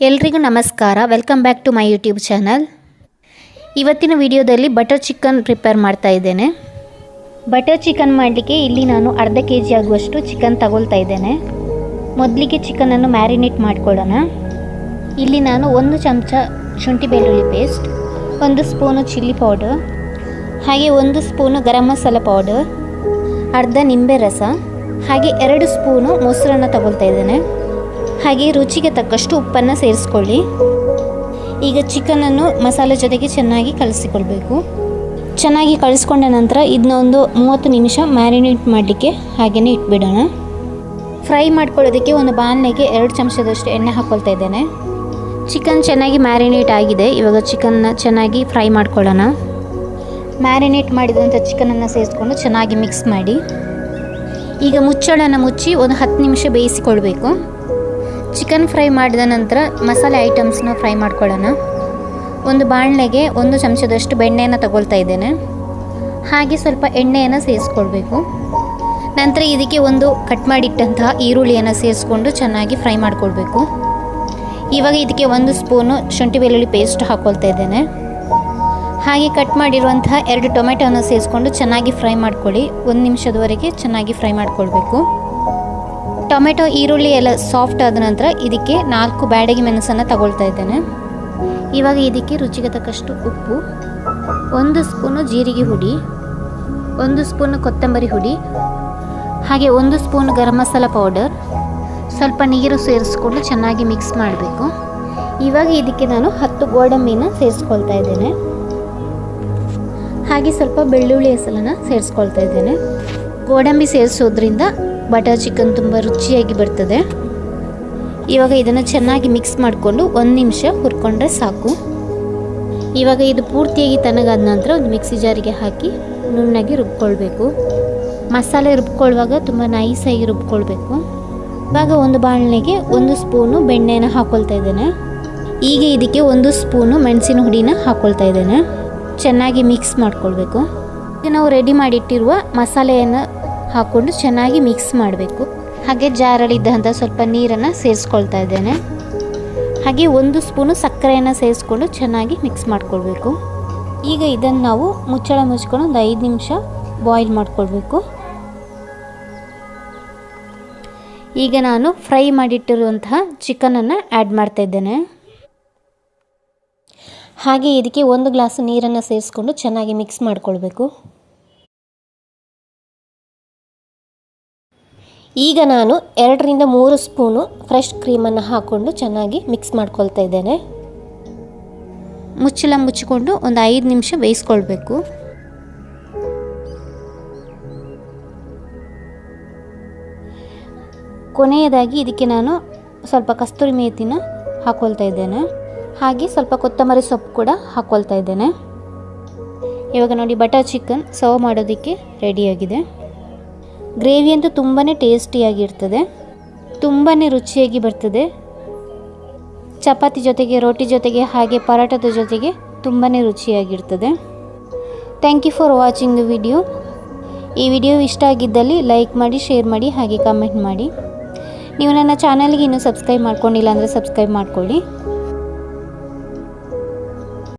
ಎಲ್ರಿಗೂ ನಮಸ್ಕಾರ. Welcome back to my YouTube channel ಇವತ್ತಿನ ವಿಡಿಯೋದಲ್ಲಿ ಬಟರ್ ಚಿಕನ್ ಪ್ರಿಪೇರ್ ಮಾಡ್ತಾ ಇದ್ದೇನೆ. ಬಟರ್ ಚಿಕನ್ ಮಾಡಲಿಕ್ಕೆ ಇಲ್ಲಿ ನಾನು ಅರ್ಧ ಕೆ ಜಿ ಆಗುವಷ್ಟು ಚಿಕನ್ ತಗೊಳ್ತಾ ಇದ್ದೇನೆ. ಮೊದಲಿಗೆ ಚಿಕನನ್ನು ಮ್ಯಾರಿನೇಟ್ ಮಾಡಿಕೊಳ್ಳೋಣ. ಇಲ್ಲಿ ನಾನು ಒಂದು ಚಮಚ ಶುಂಠಿ ಬೆಳ್ಳುಳ್ಳಿ ಪೇಸ್ಟ್ ಒಂದು ಸ್ಪೂನು ಚಿಲ್ಲಿ ಪೌಡರ್ ಹಾಗೆ ಒಂದು ಸ್ಪೂನು ಗರಂ ಮಸಾಲ ಪೌಡರ್ ಅರ್ಧ ನಿಂಬೆ ರಸ, ಹಾಗೆ ಎರಡು ಸ್ಪೂನು ಮೊಸರನ್ನು ತಗೊಳ್ತಾ ಇದ್ದೇನೆ. ಹಾಗೆ ರುಚಿಗೆ ತಕ್ಕಷ್ಟು ಉಪ್ಪನ್ನು ಸೇರಿಸ್ಕೊಳ್ಳಿ. ಈಗ ಚಿಕನನ್ನು ಮಸಾಲೆ ಜೊತೆಗೆ ಚೆನ್ನಾಗಿ ಕಲಸಿಕೊಳ್ಬೇಕು. ಚೆನ್ನಾಗಿ ಕಳಿಸ್ಕೊಂಡ ನಂತರ ಇದನ್ನ ಒಂದು ಮೂವತ್ತು ನಿಮಿಷ ಮ್ಯಾರಿನೇಟ್ ಮಾಡಲಿಕ್ಕೆ ಹಾಗೆಯೇ ಇಟ್ಬಿಡೋಣ. ಫ್ರೈ ಮಾಡ್ಕೊಳ್ಳೋದಕ್ಕೆ ಒಂದು ಬಾಣಲೆಗೆ ಎರಡು ಚಮಚದಷ್ಟು ಎಣ್ಣೆ ಹಾಕ್ಕೊಳ್ತಾ ಇದ್ದೇನೆ. ಚಿಕನ್ ಚೆನ್ನಾಗಿ ಮ್ಯಾರಿನೇಟ್ ಆಗಿದೆ. ಇವಾಗ ಚಿಕನ್ನ ಚೆನ್ನಾಗಿ ಫ್ರೈ ಮಾಡ್ಕೊಳ್ಳೋಣ. ಮ್ಯಾರಿನೇಟ್ ಮಾಡಿದಂಥ ಚಿಕನನ್ನು ಸೇರಿಸ್ಕೊಂಡು ಚೆನ್ನಾಗಿ ಮಿಕ್ಸ್ ಮಾಡಿ. ಈಗ ಮುಚ್ಚಳನ ಮುಚ್ಚಿ ಒಂದು ಹತ್ತು ನಿಮಿಷ ಬೇಯಿಸಿಕೊಳ್ಬೇಕು. ಚಿಕನ್ ಫ್ರೈ ಮಾಡಿದ ನಂತರ ಮಸಾಲೆ ಐಟಮ್ಸ್ನ ಫ್ರೈ ಮಾಡ್ಕೊಳ್ಳೋಣ. ಒಂದು ಬಾಣಲೆಗೆ ಒಂದು ಚಮಚದಷ್ಟು ಬೆಣ್ಣೆಯನ್ನು ತಗೊಳ್ತಾ ಇದ್ದೇನೆ. ಹಾಗೆ ಸ್ವಲ್ಪ ಎಣ್ಣೆಯನ್ನು ಸೇರಿಸ್ಕೊಳ್ಬೇಕು. ನಂತರ ಇದಕ್ಕೆ ಒಂದು ಕಟ್ ಮಾಡಿಟ್ಟಂತಹ ಈರುಳ್ಳಿಯನ್ನು ಸೇರಿಸ್ಕೊಂಡು ಚೆನ್ನಾಗಿ ಫ್ರೈ ಮಾಡಿಕೊಳ್ಬೇಕು. ಇವಾಗ ಇದಕ್ಕೆ ಒಂದು ಸ್ಪೂನು ಶುಂಠಿ ಬೆಳ್ಳುಳ್ಳಿ ಪೇಸ್ಟ್ ಹಾಕ್ಕೊಳ್ತಾ ಇದ್ದೇನೆ. ಹಾಗೆ ಕಟ್ ಮಾಡಿರುವಂತಹ ಎರಡು ಟೊಮೆಟೊನ ಸೇರಿಸ್ಕೊಂಡು ಚೆನ್ನಾಗಿ ಫ್ರೈ ಮಾಡ್ಕೊಳ್ಳಿ. ಒಂದು ನಿಮಿಷದವರೆಗೆ ಚೆನ್ನಾಗಿ ಫ್ರೈ ಮಾಡ್ಕೊಳ್ಬೇಕು. ಟೊಮೆಟೊ, ಈರುಳ್ಳಿ ಎಲ್ಲ ಸಾಫ್ಟ್ ಆದ ನಂತರ ಇದಕ್ಕೆ ನಾಲ್ಕು ಬ್ಯಾಡಗಿ ಮೆಣಸನ್ನು ತಗೊಳ್ತಾ ಇದ್ದೇನೆ. ಇವಾಗ ಇದಕ್ಕೆ ರುಚಿಗೆ ತಕ್ಕಷ್ಟು ಉಪ್ಪು, ಒಂದು ಸ್ಪೂನು ಜೀರಿಗೆ ಹುಡಿ, ಒಂದು ಸ್ಪೂನು ಕೊತ್ತಂಬರಿ ಹುಡಿ, ಹಾಗೆ ಒಂದು ಸ್ಪೂನ್ ಗರಂ ಮಸಾಲ ಪೌಡರ್ ಸ್ವಲ್ಪ ನೀರು ಸೇರಿಸ್ಕೊಂಡು ಚೆನ್ನಾಗಿ ಮಿಕ್ಸ್ ಮಾಡಬೇಕು. ಇವಾಗ ಇದಕ್ಕೆ ನಾನು ಹತ್ತು ಗೋಡಂಬಿನ ಸೇರಿಸ್ಕೊಳ್ತಾ ಇದ್ದೇನೆ. ಹಾಗೆ ಸ್ವಲ್ಪ ಬೆಳ್ಳುಳ್ಳಿ ಹೆಸಲನ್ನು ಸೇರಿಸ್ಕೊಳ್ತಾ ಇದ್ದೇನೆ. ಗೋಡಂಬಿ ಸೇರಿಸೋದ್ರಿಂದ ಬಟರ್ ಚಿಕನ್ ತುಂಬ ರುಚಿಯಾಗಿ ಬರ್ತದೆ. ಇವಾಗ ಇದನ್ನು ಚೆನ್ನಾಗಿ ಮಿಕ್ಸ್ ಮಾಡಿಕೊಂಡು ಒಂದು ನಿಮಿಷ ಹುರ್ಕೊಂಡ್ರೆ ಸಾಕು. ಇವಾಗ ಇದು ಪೂರ್ತಿಯಾಗಿ ತಣ್ಣಗಾದ ನಂತರ ಒಂದು ಮಿಕ್ಸಿ ಜಾರಿಗೆ ಹಾಕಿ ನುಣ್ಣಗೆ ರುಬ್ಕೊಳ್ಬೇಕು. ಮಸಾಲೆ ರುಬ್ಕೊಳ್ಳುವಾಗ ತುಂಬ ನೈಸಾಗಿ ರುಬ್ಕೊಳ್ಬೇಕು. ಇವಾಗ ಒಂದು ಬಾಣಲೆಗೆ ಒಂದು ಸ್ಪೂನು ಬೆಣ್ಣೆನ ಹಾಕ್ಕೊಳ್ತಾ ಇದ್ದೇನೆ. ಈಗ ಇದಕ್ಕೆ ಒಂದು ಸ್ಪೂನು ಮೆಣಸಿನ ಹುಡಿನ ಹಾಕ್ಕೊಳ್ತಾ ಇದ್ದೇನೆ. ಚೆನ್ನಾಗಿ ಮಿಕ್ಸ್ ಮಾಡ್ಕೊಳ್ಬೇಕು. ಈಗ ನಾವು ರೆಡಿ ಮಾಡಿಟ್ಟಿರುವ ಮಸಾಲೆಯನ್ನು ಹಾಕ್ಕೊಂಡು ಚೆನ್ನಾಗಿ ಮಿಕ್ಸ್ ಮಾಡಬೇಕು. ಹಾಗೆ ಜಾರಲ್ಲಿದ್ದಂಥ ಸ್ವಲ್ಪ ನೀರನ್ನು ಸೇರಿಸ್ಕೊಳ್ತಾ ಇದ್ದೇನೆ. ಹಾಗೆ ಒಂದು ಸ್ಪೂನು ಸಕ್ಕರೆಯನ್ನು ಸೇರಿಸ್ಕೊಂಡು ಚೆನ್ನಾಗಿ ಮಿಕ್ಸ್ ಮಾಡ್ಕೊಳ್ಬೇಕು. ಈಗ ಇದನ್ನು ನಾವು ಮುಚ್ಚಳ ಮುಚ್ಕೊಂಡು ಒಂದು ಐದು ನಿಮಿಷ ಬಾಯ್ಲ್ ಮಾಡ್ಕೊಳ್ಬೇಕು. ಈಗ ನಾನು ಫ್ರೈ ಮಾಡಿಟ್ಟಿರುವಂತಹ ಚಿಕನನ್ನು ಆ್ಯಡ್ ಮಾಡ್ತಾ ಇದ್ದೇನೆ. ಹಾಗೆ ಇದಕ್ಕೆ ಒಂದು ಗ್ಲಾಸ್ ನೀರನ್ನು ಸೇರಿಸ್ಕೊಂಡು ಚೆನ್ನಾಗಿ ಮಿಕ್ಸ್ ಮಾಡ್ಕೊಳ್ಬೇಕು. ಈಗ ನಾನು ಎರಡರಿಂದ ಮೂರು ಸ್ಪೂನು ಫ್ರೆಶ್ ಕ್ರೀಮನ್ನು ಹಾಕ್ಕೊಂಡು ಚೆನ್ನಾಗಿ ಮಿಕ್ಸ್ ಮಾಡ್ಕೊಳ್ತಾ ಇದ್ದೇನೆ. ಮುಚ್ಚಳ ಮುಚ್ಚಿಕೊಂಡು ಒಂದು ಐದು ನಿಮಿಷ ಬೇಯಿಸ್ಕೊಳ್ಬೇಕು. ಕೊನೆಯದಾಗಿ ಇದಕ್ಕೆ ನಾನು ಸ್ವಲ್ಪ ಕಸ್ತೂರಿ ಮೇಥಿನ ಹಾಕ್ಕೊಳ್ತಾ ಇದ್ದೇನೆ. ಹಾಗೆ ಸ್ವಲ್ಪ ಕೊತ್ತಂಬರಿ ಸೊಪ್ಪು ಕೂಡ ಹಾಕ್ಕೊಳ್ತಾ ಇದ್ದೇನೆ. ಇವಾಗ ನೋಡಿ ಬಟರ್ ಚಿಕನ್ ಸರ್ವ್ ಮಾಡೋದಕ್ಕೆ ರೆಡಿಯಾಗಿದೆ. ಗ್ರೇವಿ ಅಂತೂ ತುಂಬಾ ಟೇಸ್ಟಿಯಾಗಿರ್ತದೆ. ತುಂಬಾ ರುಚಿಯಾಗಿ ಬರ್ತದೆ. ಚಪಾತಿ ಜೊತೆಗೆ, ರೋಟಿ ಜೊತೆಗೆ, ಹಾಗೆ ಪರಾಟದ ಜೊತೆಗೆ ತುಂಬಾ ರುಚಿಯಾಗಿರ್ತದೆ. Thank you for watching the video ಈ ವಿಡಿಯೋ ಇಷ್ಟ ಆಗಿದ್ದಲ್ಲಿ ಲೈಕ್ ಮಾಡಿ ಶೇರ್ ಮಾಡಿ, ಹಾಗೆ ಕಮೆಂಟ್ ಮಾಡಿ. ನೀವು ನನ್ನ ಚಾನಲ್ಗೆ ಇನ್ನೂ ಸಬ್ಸ್ಕ್ರೈಬ್ ಮಾಡ್ಕೊಂಡಿಲ್ಲ ಅಂದರೆ ಸಬ್ಸ್ಕ್ರೈಬ್ ಮಾಡ್ಕೊಳ್ಳಿ.